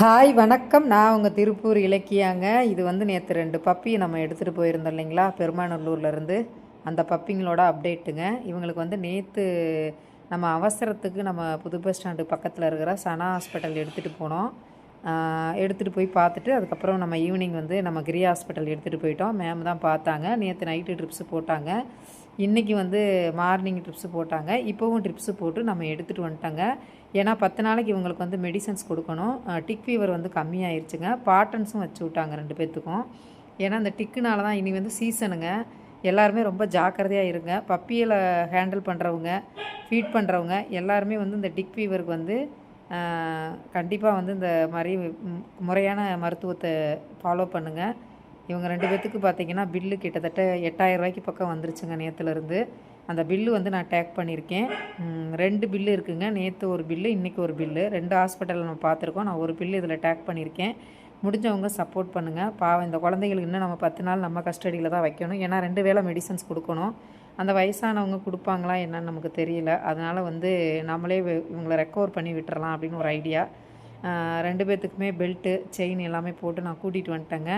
Hi வணக்கம். நான் உங்கள் திருப்பூர் இலக்கியாங்க. இது வந்து நேற்று ரெண்டு பப்பி நம்ம எடுத்துகிட்டு போயிருந்தோம் இல்லைங்களா? பெருமாநல்லூர்லேருந்து அந்த பப்பிங்களோட அப்டேட்டுங்க. இவங்களுக்கு வந்து நேற்று நம்ம அவசரத்துக்கு நம்ம புது பஸ் ஸ்டாண்டு பக்கத்தில் இருக்கிற சனா ஹாஸ்பிட்டல் எடுத்துகிட்டு போனோம். எடுத்துகிட்டு போய் பார்த்துட்டு அதுக்கப்புறம் நம்ம ஈவினிங் வந்து நம்ம கிரி ஹாஸ்பிட்டல் எடுத்துகிட்டு போயிட்டோம். மேம் தான் பார்த்தாங்க. நேற்று நைட்டு ட்ரிப்ஸு போட்டாங்க. இன்றைக்கி வந்து மார்னிங் ட்ரிப்ஸு போட்டாங்க. இப்போவும் ட்ரிப்ஸு போட்டு நம்ம எடுத்துகிட்டு வந்துட்டாங்க. ஏன்னா பத்து நாளைக்கு இவங்களுக்கு வந்து மெடிசன்ஸ் கொடுக்கணும். டிக் ஃபீவர் வந்து கம்மியாயிருச்சுங்க. பாட்டன்ஸும் வச்சு விட்டாங்க ரெண்டு பேர்த்துக்கும் ஏன்னா அந்த டிக்குனால தான் இனி வந்து சீசனுங்க எல்லாருமே ரொம்ப ஜாக்கிரதையாக இருங்க. பப்பியில் ஹேண்டில் பண்ணுறவங்க ஃபீட் பண்ணுறவங்க எல்லாருமே வந்து இந்த டிக் ஃபீவருக்கு வந்து கண்டிப்பாக வந்து இந்த மாதிரி முறையான மருத்துவத்தை ஃபாலோ பண்ணுங்கள் இவங்க ரெண்டு பேர்த்துக்கு பார்த்தீங்கன்னா பில்லு கிட்டத்தட்ட எட்டாயிரம் ரூபாய்க்கு பக்கம் வந்துருச்சுங்க நேற்றுலேருந்து அந்த பில்லு வந்து நான் டேக் பண்ணியிருக்கேன் ரெண்டு பில்லு இருக்குங்க. நேற்று ஒரு பில்லு இன்றைக்கி ஒரு பில்லு ரெண்டு ஹாஸ்பிட்டலில் நம்ம பார்த்துருக்கோம் நான் ஒரு பில்லு இதில் டேக் பண்ணியிருக்கேன் முடிஞ்சவங்க சப்போர்ட் பண்ணுங்கள் பாவம் இந்த குழந்தைகளுக்கு இன்னும் நம்ம பத்து நாள் நம்ம கஸ்டடியில் தான் வைக்கணும். ஏன்னா ரெண்டு வேளை மெடிசன்ஸ் கொடுக்கணும். அந்த வயசானவங்க கொடுப்பாங்களா என்னன்னு நமக்கு தெரியல. அதனால் வந்து நம்மளே இவங்களை ரெக்கவர் பண்ணி விட்டுறலாம் அப்படின்னு ஒரு ஐடியா ரெண்டு பேர்த்துக்குமே பெல்ட்டு செயின் எல்லாமே போட்டு நான் கூட்டிகிட்டு வந்துட்டேங்க.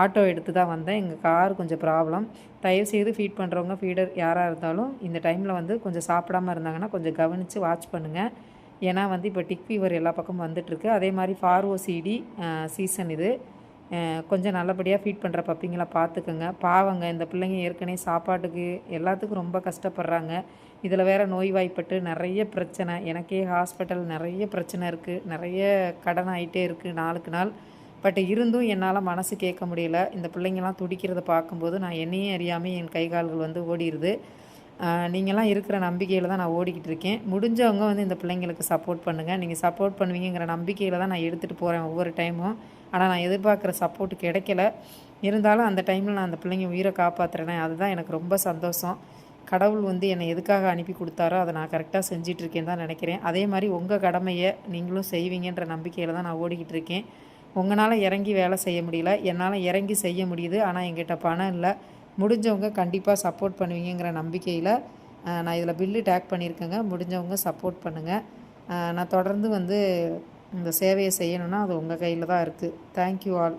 ஆட்டோ எடுத்து தான் வந்தேன். எங்கள் கார் கொஞ்சம் ப்ராப்ளம் தயவு செய்து ஃபீட் பண்ணுறவங்க ஃபீடர் யாராக இருந்தாலும் இந்த டைமில் வந்து கொஞ்சம் சாப்பிடாமல் இருந்தாங்கன்னா கொஞ்சம் கவனித்து வாட்ச் பண்ணுங்கள் ஏன்னா வந்து இப்போ டிக் ஃபீவர் எல்லா பக்கமும் வந்துட்டுருக்கு அதே மாதிரி ஃபார்ஓசிடி சீசன் இது. கொஞ்சம் நல்லபடியாக ஃபீட் பண்ணுற பப்பிங்களை பார்த்துக்குங்க. பாவங்க இந்த பிள்ளைங்க ஏற்கனவே சாப்பாட்டுக்கு எல்லாத்துக்கும் ரொம்ப கஷ்டப்படுறாங்க. இதில் வேறு நோய்வாய்ப்பட்டு நிறைய பிரச்சனை. எனக்கே ஹாஸ்பிட்டல் நிறைய பிரச்சனை இருக்குது நிறைய கடன் ஆகிட்டே இருக்குது நாளுக்கு நாள். பட் இருந்தும் என்னால் மனசு கேட்க முடியல. இந்த பிள்ளைங்கள்லாம் துடிக்கிறத பார்க்கும்போது நான் என்னையும் அறியாமல் என் கை கால்கள் வந்து ஓடிடுது நீங்களாம் இருக்கிற நம்பிக்கையில் தான் நான் ஓடிக்கிட்டு இருக்கேன் முடிஞ்சவங்க வந்து இந்த பிள்ளைங்களுக்கு சப்போர்ட் பண்ணுங்கள் நீங்கள் சப்போர்ட் பண்ணுவீங்கிற நம்பிக்கையில் தான் நான் எடுத்துகிட்டு போகிறேன் ஒவ்வொரு டைமும் ஆனால் நான் எதிர்பார்க்குற சப்போர்ட் கிடைக்கல. இருந்தாலும் அந்த டைமில் நான் அந்த பிள்ளைங்க உயிரை காப்பாற்றுறேனே அதுதான் எனக்கு ரொம்ப சந்தோஷம். கடவுள் வந்து என்னை எதுக்காக அனுப்பி கொடுத்தாரோ அதை நான் கரெக்டாக செஞ்சிட்ருக்கேன்னு தான் நினைக்கிறேன். அதே மாதிரி உங்கள் கடமையை நீங்களும் செய்வீங்கன்ற நம்பிக்கையில் தான் நான் ஓடிக்கிட்டு இருக்கேன் உங்களால் இறங்கி வேலை செய்ய முடியல. என்னால் இறங்கி செய்ய முடியுது. ஆனால் எங்கிட்ட பணம் இல்லை. முடிஞ்சவங்க கண்டிப்பாக சப்போர்ட் பண்ணுவீங்கிற நம்பிக்கையில் நான் இதில் பில்லு டேக் பண்ணியிருக்கேங்க. முடிஞ்சவங்க சப்போர்ட் பண்ணுங்கள் நான் தொடர்ந்து வந்து இந்த சேவையை செய்யணுன்னா அது உங்கள் கையில் தான் இருக்குது தேங்க்யூ ஆல்